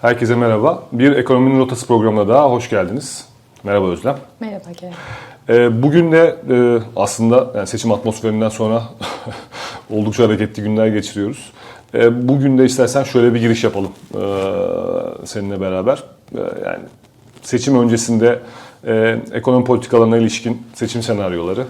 Herkese merhaba. Bir Ekonominin Rotası programına daha hoş geldiniz. Merhaba Özlem. Merhaba Kerem. Ee, Bugün de e, aslında yani seçim atmosferinden sonra oldukça hareketli günler geçiriyoruz. Ee, Bugün de istersen şöyle bir giriş yapalım ee, seninle beraber. Ee, Yani seçim öncesinde e, ekonomi politikalarına ilişkin seçim senaryoları, e,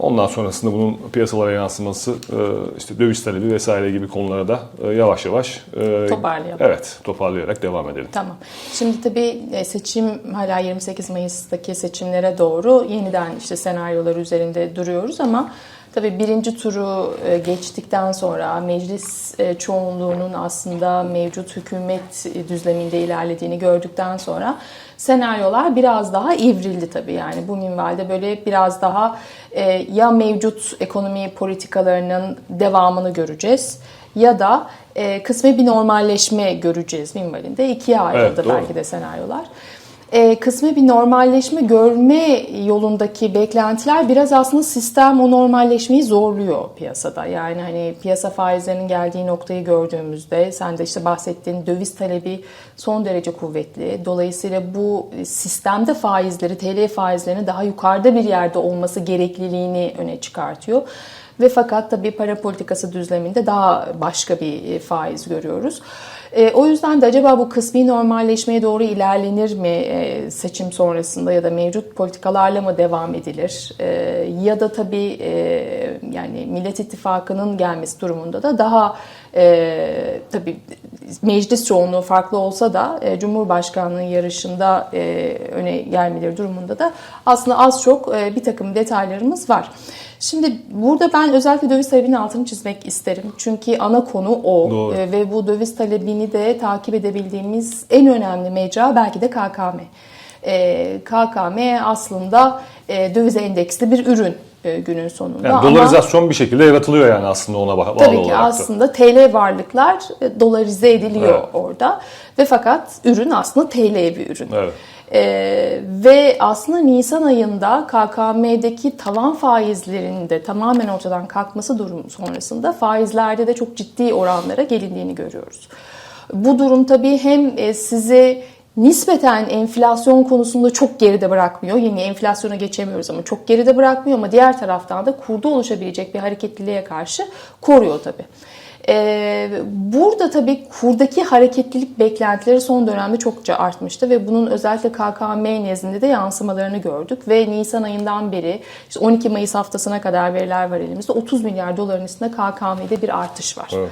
ondan sonrasında bunun piyasalara yansıması, e, işte döviz talebi vesaire gibi konulara da e, yavaş yavaş e, Toparlayalım. Evet, toparlayarak devam edelim. Tamam. Şimdi tabii seçim hala 28 Mayıs'taki seçimlere doğru yeniden işte senaryolar üzerinde duruyoruz ama tabii birinci turu e, geçtikten sonra meclis e, çoğunluğunun aslında mevcut hükümet düzleminde ilerlediğini gördükten sonra senaryolar biraz daha ivrildi tabii yani bu minvalde böyle biraz daha e, ya mevcut ekonomi politikalarının devamını göreceğiz ya da e, kısmi bir normalleşme göreceğiz minvalinde. ikiye ayrıldı Evet, doğru. belki de senaryolar. E, kısmi bir normalleşme görme yolundaki beklentiler biraz aslında sistem o normalleşmeyi zorluyor piyasada. Yani hani piyasa faizlerinin geldiği noktayı gördüğümüzde sen de işte bahsettiğin döviz talebi son derece kuvvetli. Dolayısıyla bu sistemde faizleri, TL faizlerinin daha yukarıda bir yerde olması gerekliliğini öne çıkartıyor. Ve fakat tabii para politikası düzleminde daha başka bir faiz görüyoruz. E, o yüzden de acaba bu kısmi normalleşmeye doğru ilerlenir mi e, seçim sonrasında ya da mevcut politikalarla mı devam edilir? E, ya da tabii e, yani Millet İttifakı'nın gelmesi durumunda da daha e, tabii meclis çoğunluğu farklı olsa da e, Cumhurbaşkanlığı yarışında e, öne gelmeleri durumunda da aslında az çok e, bir takım detaylarımız var. Şimdi burada ben özellikle döviz talebinin altını çizmek isterim. Çünkü ana konu o Doğru. E, ve bu döviz talebini de takip edebildiğimiz en önemli mecra belki de KKM. E, KKM aslında e, döviz endeksli bir ürün e, günün sonunda. Yani Ama- dolarizasyon bir şekilde yaratılıyor yani aslında ona bağlı Tabii ki olarak da. aslında TL varlıklar e, dolarize ediliyor Evet. orada ve fakat ürün aslında TL bir ürün. Evet. Ee, ve aslında Nisan ayında KKM'deki tavan faizlerinde tamamen ortadan kalkması durum sonrasında faizlerde de çok ciddi oranlara gelindiğini görüyoruz. Bu durum tabii hem e, sizi nispeten enflasyon konusunda çok geride bırakmıyor. Yeni enflasyona geçemiyoruz ama çok geride bırakmıyor ama diğer taraftan da kurda oluşabilecek bir hareketliliğe karşı koruyor tabii. Ee, burada tabii kurdaki hareketlilik beklentileri son dönemde çokça artmıştı ve bunun özellikle KKM nezdinde de yansımalarını gördük ve Nisan ayından beri işte 12 Mayıs haftasına kadar veriler var elimizde 30 milyar doların üstünde KKM'de bir artış var. Evet.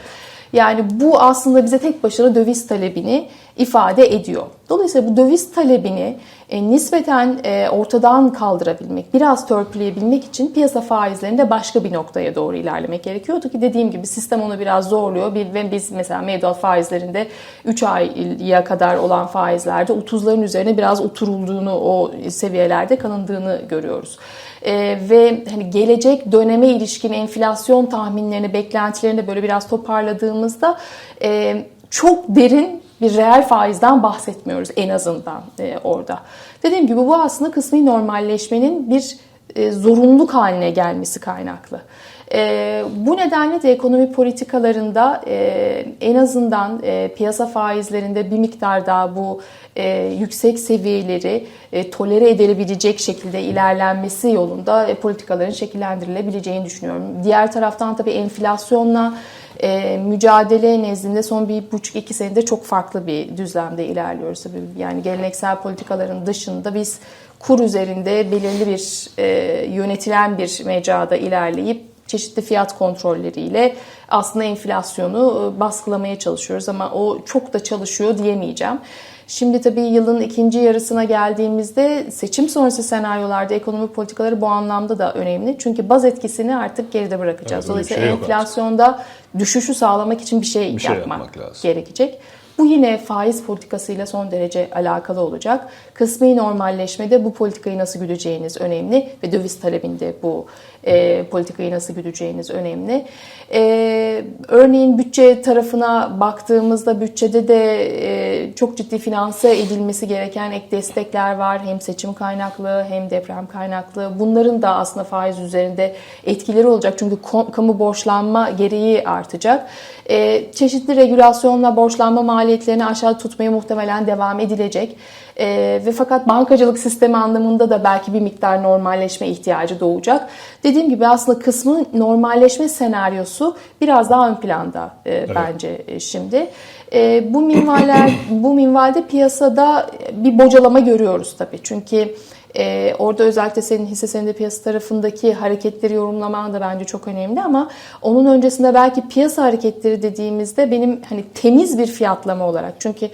Yani bu aslında bize tek başına döviz talebini ifade ediyor. Dolayısıyla bu döviz talebini e, nispeten e, ortadan kaldırabilmek, biraz törpüleyebilmek için piyasa faizlerinde başka bir noktaya doğru ilerlemek gerekiyordu ki dediğim gibi sistem onu biraz zorluyor. Bir, ve biz mesela mevduat faizlerinde 3 aya kadar olan faizlerde 30'ların üzerine biraz oturulduğunu, o seviyelerde kanındığını görüyoruz. E, ve hani gelecek döneme ilişkin enflasyon tahminlerini, beklentilerini böyle biraz toparladığımızda e, çok derin bir reel faizden bahsetmiyoruz en azından e, orada. Dediğim gibi bu aslında kısmi normalleşmenin bir e, zorunluluk haline gelmesi kaynaklı. E, bu nedenle de ekonomi politikalarında e, en azından e, piyasa faizlerinde bir miktar daha bu e, yüksek seviyeleri e, tolere edilebilecek şekilde ilerlenmesi yolunda e, politikaların şekillendirilebileceğini düşünüyorum. Diğer taraftan tabii enflasyonla e, mücadele nezdinde son bir buçuk iki senedir çok farklı bir düzlemde ilerliyoruz. Tabii yani geleneksel politikaların dışında biz kur üzerinde belirli bir e, yönetilen bir mecrada ilerleyip çeşitli fiyat kontrolleriyle aslında enflasyonu e, baskılamaya çalışıyoruz ama o çok da çalışıyor diyemeyeceğim. Şimdi tabii yılın ikinci yarısına geldiğimizde seçim sonrası senaryolarda ekonomi politikaları bu anlamda da önemli. Çünkü baz etkisini artık geride bırakacağız. Evet, bir Dolayısıyla şey yok artık. enflasyonda düşüşü sağlamak için bir şey, Bir şey yapmak, yapmak lazım. gerekecek. Bu yine faiz politikasıyla son derece alakalı olacak. Kısmi normalleşmede bu politikayı nasıl güdeceğiniz önemli ve döviz talebinde bu e, politikayı nasıl güdeceğiniz önemli. E, örneğin bütçe tarafına baktığımızda bütçede de e, çok ciddi finanse edilmesi gereken ek destekler var. Hem seçim kaynaklı hem deprem kaynaklı. Bunların da aslında faiz üzerinde etkileri olacak. Çünkü kamu borçlanma gereği artacak. E, çeşitli regülasyonla borçlanma maliyetlerini aşağı tutmaya muhtemelen devam edilecek. Ee, ve fakat bankacılık sistemi anlamında da belki bir miktar normalleşme ihtiyacı doğacak. Dediğim gibi aslında kısmı normalleşme senaryosu biraz daha ön planda e, bence e, şimdi. E, bu minvaller bu minvalde piyasada bir bocalama görüyoruz tabii. Çünkü ee, orada özellikle senin hisse senedi piyasa tarafındaki hareketleri yorumlaman da bence çok önemli ama onun öncesinde belki piyasa hareketleri dediğimizde benim hani temiz bir fiyatlama olarak çünkü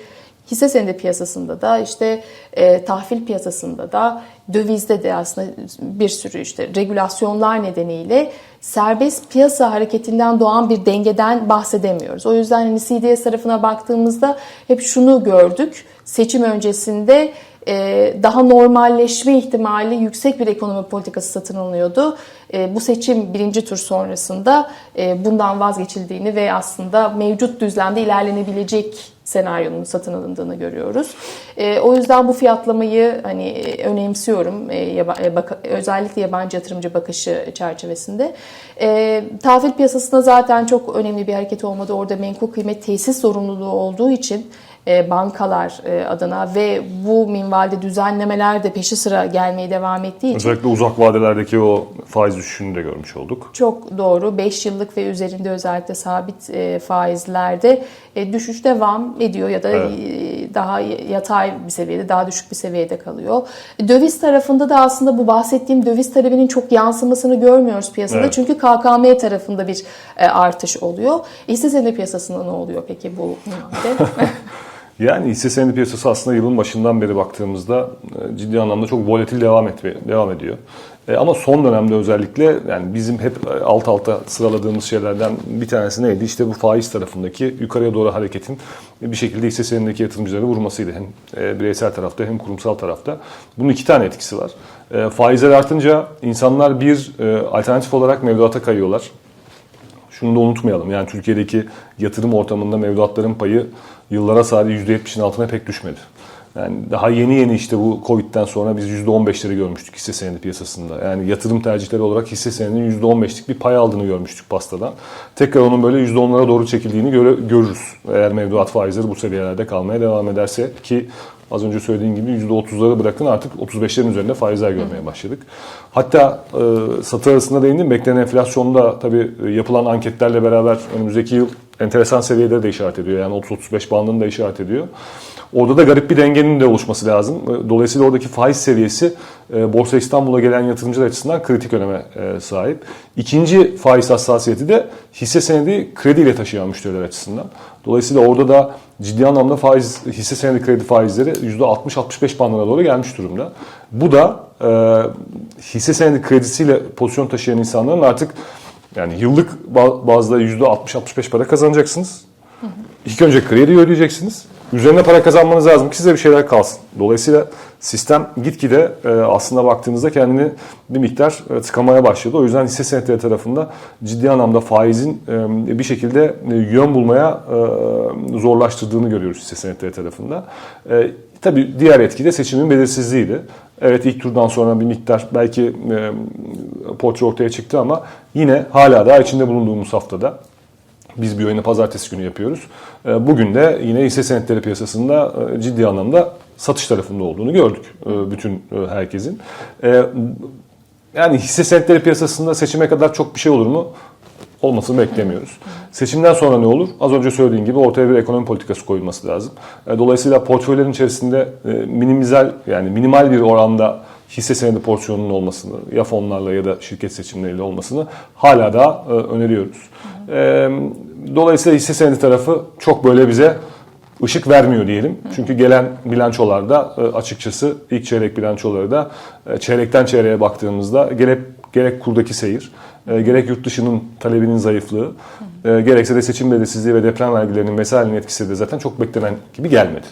hisse senedi piyasasında da işte e, tahvil piyasasında da dövizde de aslında bir sürü işte regülasyonlar nedeniyle serbest piyasa hareketinden doğan bir dengeden bahsedemiyoruz. O yüzden hani CDS tarafına baktığımızda hep şunu gördük. Seçim öncesinde daha normalleşme ihtimali yüksek bir ekonomi politikası satın alınıyordu. E, Bu seçim birinci tur sonrasında e, bundan vazgeçildiğini ve aslında mevcut düzlemde ilerlenebilecek senaryonun satın alındığını görüyoruz. E, O yüzden bu fiyatlamayı hani e, önemsiyorum e, e, özellikle yabancı yatırımcı bakışı çerçevesinde. E, Tahvil piyasasında zaten çok önemli bir hareket olmadı. Orada menkul kıymet tesis zorunluluğu olduğu için e, bankalar e, adına ve bu minvalde düzenlemeler de peşi sıra gelmeye devam ettiği için Özellikle uzak vadelerdeki o faiz düşüşünü de görmüş olduk. çok doğru 5 yıllık ve üzerinde özellikle sabit e, faizlerde e, düşüş devam ediyor ya da Evet. e, daha yatay bir seviyede, daha düşük bir seviyede kalıyor. Döviz tarafında da aslında bu bahsettiğim döviz talebinin çok yansımasını görmüyoruz piyasada. Evet. Çünkü KKM tarafında bir e, artış oluyor. Hisse senedi piyasasında ne oluyor peki bu minvalde? Yani hisse senedi piyasası aslında yılın başından beri baktığımızda e, ciddi anlamda çok volatil devam etmeye devam ediyor. E, Ama son dönemde özellikle yani bizim hep e, alt alta sıraladığımız şeylerden bir tanesi neydi? İşte bu faiz tarafındaki yukarıya doğru hareketin bir şekilde hisse senedindeki yatırımcıları vurmasıydı. Hem bireysel tarafta hem kurumsal tarafta. Bunun iki tane etkisi var. Faizler artınca insanlar bir alternatif olarak mevduata kayıyorlar. Şunu da unutmayalım. Yani Türkiye'deki yatırım ortamında mevduatların payı yıllara sadece %70'in altına pek düşmedi. Yani daha yeni yeni işte bu Covid'den sonra biz %15'leri görmüştük hisse senedi piyasasında. Yani yatırım tercihleri olarak hisse senedinin %15'lik bir pay aldığını görmüştük pastadan. Tekrar onun böyle %10'lara doğru çekildiğini göre, görürüz. Eğer mevduat faizleri bu seviyelerde kalmaya devam ederse ki Az önce söylediğim gibi %30'ları bırakın artık 35'lerin üzerinde faizler görmeye başladık. Hatta e, satır arasında değindim. Beklenen enflasyonda tabii e, yapılan anketlerle beraber önümüzdeki yıl enteresan seviyelere de işaret ediyor. Yani 30-35 bandını da işaret ediyor. Orada da garip bir dengenin de oluşması lazım. E, Dolayısıyla oradaki faiz seviyesi e, Borsa İstanbul'a gelen yatırımcılar açısından kritik öneme e, sahip. İkinci faiz hassasiyeti de hisse senedi krediyle taşıyan müşteriler açısından. Dolayısıyla orada da ciddi anlamda faiz hisse senedi kredi faizleri %60-65 bandına doğru gelmiş durumda. Bu da hisse senedi kredisiyle pozisyon taşıyan insanların artık yani yıllık ba- bazda %60-65 para kazanacaksınız. İlk önce kredi ödeyeceksiniz. Üzerine para kazanmanız lazım ki size bir şeyler kalsın. Dolayısıyla sistem gitgide e, aslında baktığınızda kendini bir miktar e, tıkamaya başladı. O yüzden hisse senetleri tarafında ciddi anlamda faizin e, bir şekilde yön bulmaya zorlaştırdığını görüyoruz hisse senetleri tarafında. Tabii diğer etki de seçimin belirsizliğiydi. Evet ilk turdan sonra bir miktar belki e, portre ortaya çıktı ama yine hala daha içinde bulunduğumuz haftada biz bir oyunu pazartesi günü yapıyoruz. E, Bugün de yine hisse senetleri piyasasında e, ciddi anlamda satış tarafında olduğunu gördük e, bütün herkesin. Yani hisse senetleri piyasasında seçime kadar çok bir şey olur mu? Olmasını beklemiyoruz. Seçimden sonra ne olur? Az önce söylediğim gibi ortaya bir ekonomi politikası koyulması lazım. E, Dolayısıyla portföylerin içerisinde e, minimizel yani minimal bir oranda hisse senedi porsiyonunun olmasını ya fonlarla ya da şirket seçimleriyle olmasını hala daha e, öneriyoruz. Dolayısıyla hisse senedi tarafı çok böyle bize ışık vermiyor diyelim. Çünkü gelen bilançolarda açıkçası ilk çeyrek bilançoları da çeyrekten çeyreğe baktığımızda gerek gerek kurdaki seyir, e, gerek yurt dışının talebinin zayıflığı, e, gerekse de seçim belirsizliği ve deprem vergilerinin vesairenin etkisi de zaten çok beklenen gibi gelmedi.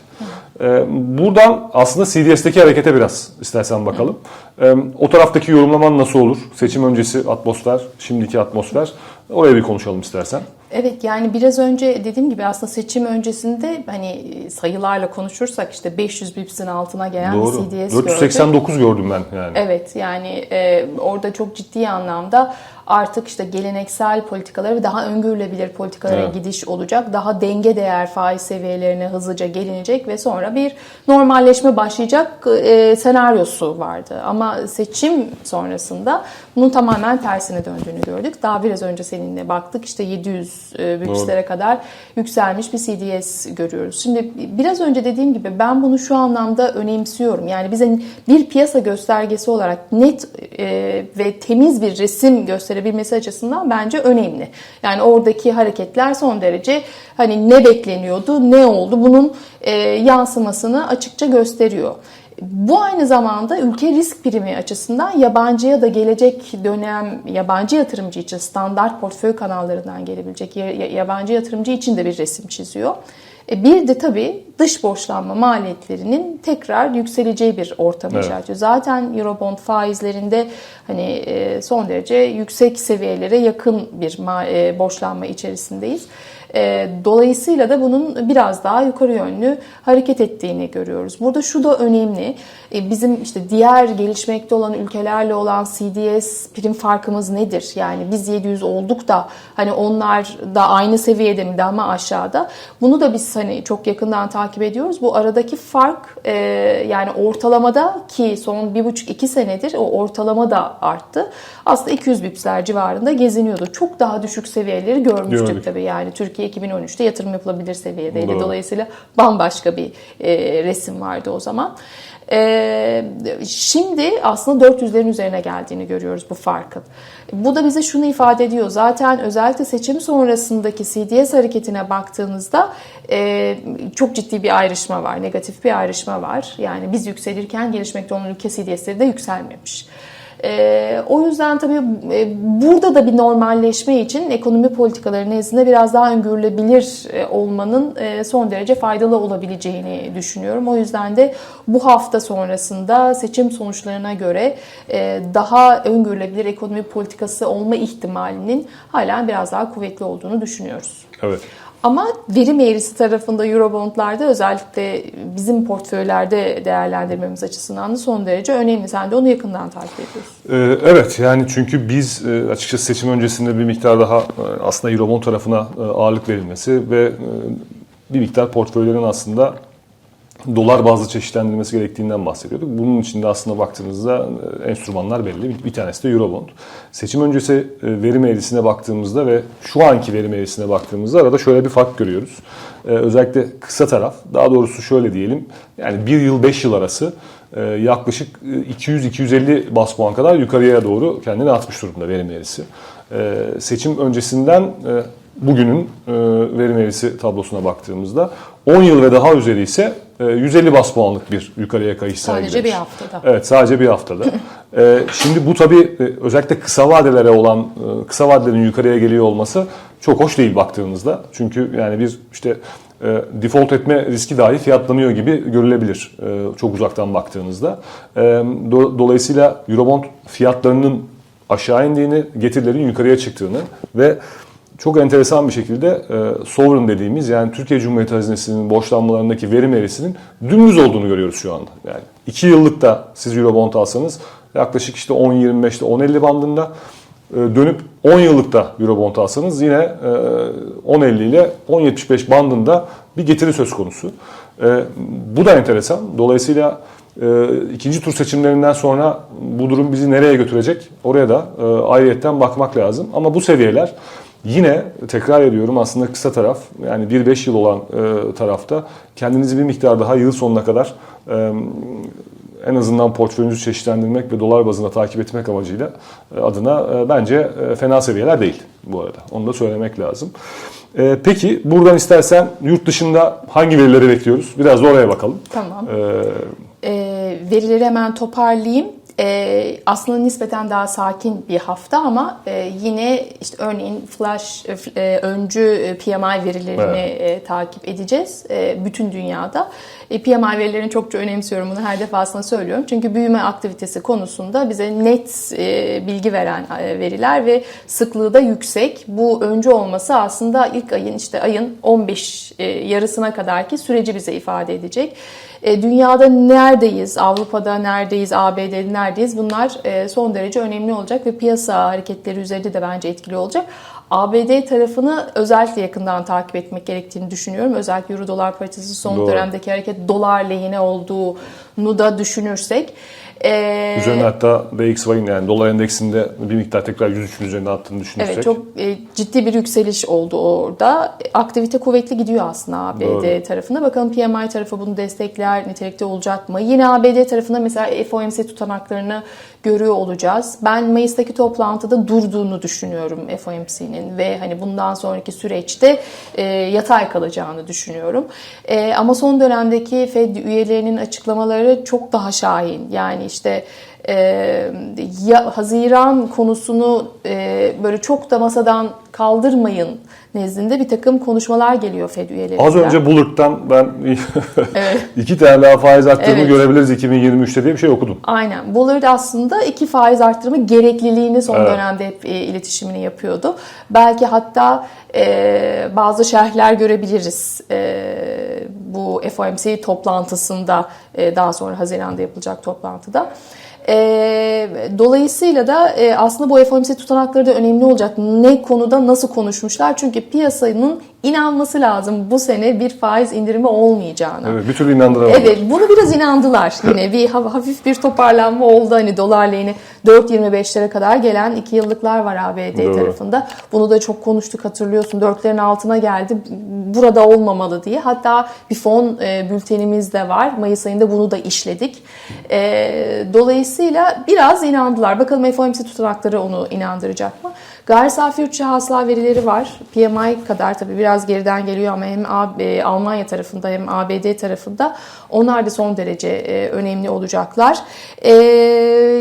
E, buradan aslında CDS'teki harekete biraz istersen bakalım. E, o taraftaki yorumlaman nasıl olur? Seçim öncesi atmosfer, şimdiki atmosfer. Oraya bir konuşalım istersen. Evet yani biraz önce dediğim gibi aslında seçim öncesinde hani sayılarla konuşursak işte 500 bipsin altına gelen Doğru. bir CDS gördük. 489 gördüm ben yani. Evet yani e, orada çok ciddi anlamda artık işte geleneksel politikalara ve daha öngörülebilir politikalara Evet. gidiş olacak. Daha denge değer faiz seviyelerine hızlıca gelinecek ve sonra bir normalleşme başlayacak e, senaryosu vardı. Ama seçim sonrasında bunun tamamen tersine döndüğünü gördük. Daha biraz önce seninle baktık işte 700 e, bipslere kadar yükselmiş bir CDS görüyoruz. Şimdi biraz önce dediğim gibi ben bunu şu anlamda önemsiyorum. Yani bize bir piyasa göstergesi olarak net e, ve temiz bir resim gösterebilmesi açısından bence önemli. Yani oradaki hareketler son derece hani ne bekleniyordu, ne oldu bunun e, yansımasını açıkça gösteriyor. Bu aynı zamanda ülke risk primi açısından yabancıya da gelecek dönem yabancı yatırımcı için standart portföy kanallarından gelebilecek ya- ya- yabancı yatırımcı için de bir resim çiziyor. E, Bir de tabii dış borçlanma maliyetlerinin tekrar yükseleceği bir ortam Evet. işaret ediyor. Zaten Eurobond faizlerinde hani e, son derece yüksek seviyelere yakın bir e, borçlanma içerisindeyiz. E, Dolayısıyla da bunun biraz daha yukarı yönlü hareket ettiğini görüyoruz. Burada şu da önemli. E, Bizim işte diğer gelişmekte olan ülkelerle olan CDS prim farkımız nedir? Yani biz 700 olduk da hani onlar da aynı seviyede mi daha mı aşağıda? Bunu da biz hani çok yakından takip ediyoruz. Bu aradaki fark e, yani ortalamada ki son bir buçuk iki senedir o ortalama da arttı. Aslında 200 bipsler civarında geziniyordu. Çok daha düşük seviyeleri görmüştük Gördük. tabii. Yani Türkiye 2013'te yatırım yapılabilir seviyedeydi. Doğru. Dolayısıyla bambaşka bir e, resim vardı o zaman. E, şimdi aslında 400'lerin üzerine geldiğini görüyoruz bu farkın. Bu da bize şunu ifade ediyor. Zaten özellikle seçim sonrasındaki CDS hareketine baktığınızda e, çok ciddi bir ayrışma var. Negatif bir ayrışma var. Yani biz yükselirken gelişmekte olan ülke CDS'leri de yükselmemiş. Ee, o yüzden tabii e, burada da bir normalleşme için ekonomi politikaları nezdinde biraz daha öngörülebilir e, olmanın e, son derece faydalı olabileceğini düşünüyorum. O yüzden de bu hafta sonrasında seçim sonuçlarına göre e, daha öngörülebilir ekonomi politikası olma ihtimalinin hala biraz daha kuvvetli olduğunu düşünüyoruz. Evet. Ama verim eğrisi tarafında Eurobondlarda özellikle bizim portföylerde değerlendirmemiz açısından da son derece önemli. Sen de onu yakından takip ediyorsun. Ee, Evet yani çünkü biz e, açıkçası seçim öncesinde bir miktar daha e, aslında Eurobond tarafına e, ağırlık verilmesi ve bir miktar portföylerin aslında dolar bazlı çeşitlendirilmesi gerektiğinden bahsediyorduk. Bunun içinde aslında baktığınızda e, enstrümanlar belli. Bir- tanesi de Eurobond. Seçim öncesi e, verim eğrisine baktığımızda ve şu anki verim eğrisine baktığımızda arada şöyle bir fark görüyoruz. E, Özellikle kısa taraf, daha doğrusu şöyle diyelim, yani bir yıl 5 yıl arası yaklaşık e, 200-250 bas puan kadar yukarıya doğru kendini atmış durumda verim eğrisi. Seçim öncesinden bugünün verim eğrisi tablosuna baktığımızda 10 yıl ve daha üzeri ise 150 bas puanlık bir yukarıya kayış Sadece sergilemiş. bir haftada. Evet sadece bir haftada. E, şimdi bu tabii e, özellikle kısa vadelere olan e, kısa vadelerin yukarıya geliyor olması çok hoş değil baktığınızda. Çünkü yani bir işte e, default etme riski dahi fiyatlanıyor gibi görülebilir çok uzaktan baktığınızda. Do- dolayısıyla Eurobond fiyatlarının aşağı indiğini, getirilerin yukarıya çıktığını ve çok enteresan bir şekilde e, sovereign dediğimiz yani Türkiye Cumhuriyeti Hazinesi'nin borçlanmalarındaki verim eğrisinin dümdüz olduğunu görüyoruz şu anda. Yani 2 yıllık da siz Eurobond alsanız yaklaşık işte 10-25'te 10-50 bandında e, dönüp 10 yıllık da Eurobond alsanız yine e, 10.50 ile 10.75 bandında bir getiri söz konusu. E, bu da enteresan. Dolayısıyla e, ikinci tur seçimlerinden sonra bu durum bizi nereye götürecek? Oraya da e, ayrıyetten bakmak lazım. Ama bu seviyeler yine tekrar ediyorum aslında kısa taraf yani 1-5 yıl olan e, tarafta kendinizi bir miktar daha yıl sonuna kadar e, en azından portföyünüzü çeşitlendirmek ve dolar bazında takip etmek amacıyla e, adına e, bence e, fena seviyeler değil bu arada. Onu da söylemek lazım. E, Peki buradan istersen yurt dışında hangi verileri bekliyoruz? Biraz da oraya bakalım. Tamam. E, E, verileri hemen toparlayayım. E, aslında nispeten daha sakin bir hafta ama e, yine işte örneğin flash e, e, öncü e, PMI verilerini e, takip edeceğiz e, bütün dünyada. E, PMI verilerini çokça önemsiyorum bunu her defasında söylüyorum. Çünkü büyüme aktivitesi konusunda bize net e, bilgi veren e, veriler ve sıklığı da yüksek. Bu öncü olması aslında ilk ayın işte ayın 15 e, yarısına kadarki süreci bize ifade edecek. Dünyada neredeyiz, Avrupa'da neredeyiz, ABD'de neredeyiz bunlar son derece önemli olacak ve piyasa hareketleri üzerinde de bence etkili olacak. ABD tarafını özellikle yakından takip etmek gerektiğini düşünüyorum. Özellikle Euro dolar paritesi son Doğru. dönemdeki hareket dolar lehine olduğunu da düşünürsek. E, Üzerine hatta DXY'in yani dolar endeksinde bir miktar tekrar 103'ün üzerinde attığını düşünürsek. Evet çok e, ciddi bir yükseliş oldu orada. Aktivite kuvvetli gidiyor aslında ABD Doğru. tarafına. Bakalım PMI tarafı bunu destekler, nitelikte olacak mı? Yine ABD tarafında mesela FOMC tutanaklarını görüyor olacağız. Ben Mayıs'taki toplantıda durduğunu düşünüyorum FOMC'nin ve hani bundan sonraki süreçte e, yatay kalacağını düşünüyorum. E, ama son dönemdeki Fed üyelerinin açıklamaları çok daha şahin. Yani işte e, ya Haziran konusunu e, böyle çok da masadan kaldırmayın nezdinde bir takım konuşmalar geliyor Fed üyelerinden. Az önce Bullard'dan ben Evet. iki tane daha faiz arttırımı Evet. görebiliriz 2023'te diye bir şey okudum. Aynen. Bullard aslında iki faiz arttırımı gerekliliğini son Evet. dönemde hep e, iletişimini yapıyordu. Belki hatta e, bazı şerhler görebiliriz e, bu FOMC toplantısında e, daha sonra Haziran'da yapılacak toplantıda. E, dolayısıyla da e, aslında bu FOMC tutanakları da önemli olacak. Ne konuda nasıl konuşmuşlar? Çünkü piyasanın inanması lazım bu sene bir faiz indirimi olmayacağına. Evet, bir türlü inandıramadım. Evet bunu biraz inandılar yine bir ha- hafif bir toparlanma oldu hani dolar lehine 4.25'lere kadar gelen 2 yıllıklar var ABD Doğru. tarafında. Bunu da çok konuştuk hatırlıyorsun 4'lerin altına geldi burada olmamalı diye. Hatta bir fon e, bültenimiz de var Mayıs ayında bunu da işledik. E, dolayısıyla biraz inandılar. Bakalım FOMC tutanakları onu inandıracak mı? Gayri safi yurt hasıla verileri var. PMI kadar tabii biraz geriden geliyor ama hem Almanya tarafında hem ABD tarafında onlar da son derece e, önemli olacaklar. E,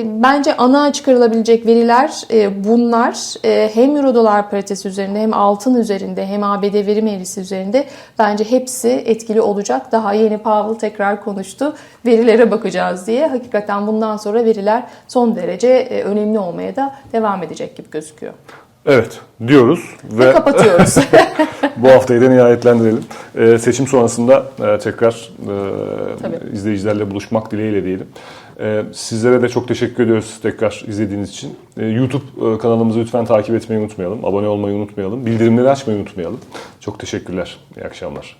bence ana çıkarılabilecek veriler e, bunlar. Hem Euro dolar paritesi üzerinde hem altın üzerinde hem ABD verim eğrisi üzerinde bence hepsi etkili olacak. Daha yeni Powell tekrar konuştu. Verilere bakacağız diye. Hakikaten bundan sonra veriler son derece e, önemli olmaya da devam edecek gibi gözüküyor. Evet diyoruz Ve ve kapatıyoruz. bu haftayı da nihayetlendirelim. Ee, seçim sonrasında e, tekrar e, Tabii. izleyicilerle buluşmak dileğiyle diyelim. Ee, sizlere de çok teşekkür ediyoruz tekrar izlediğiniz için. Ee, YouTube e, kanalımızı lütfen takip etmeyi unutmayalım. Abone olmayı unutmayalım. Bildirimleri açmayı unutmayalım. Çok teşekkürler. İyi akşamlar.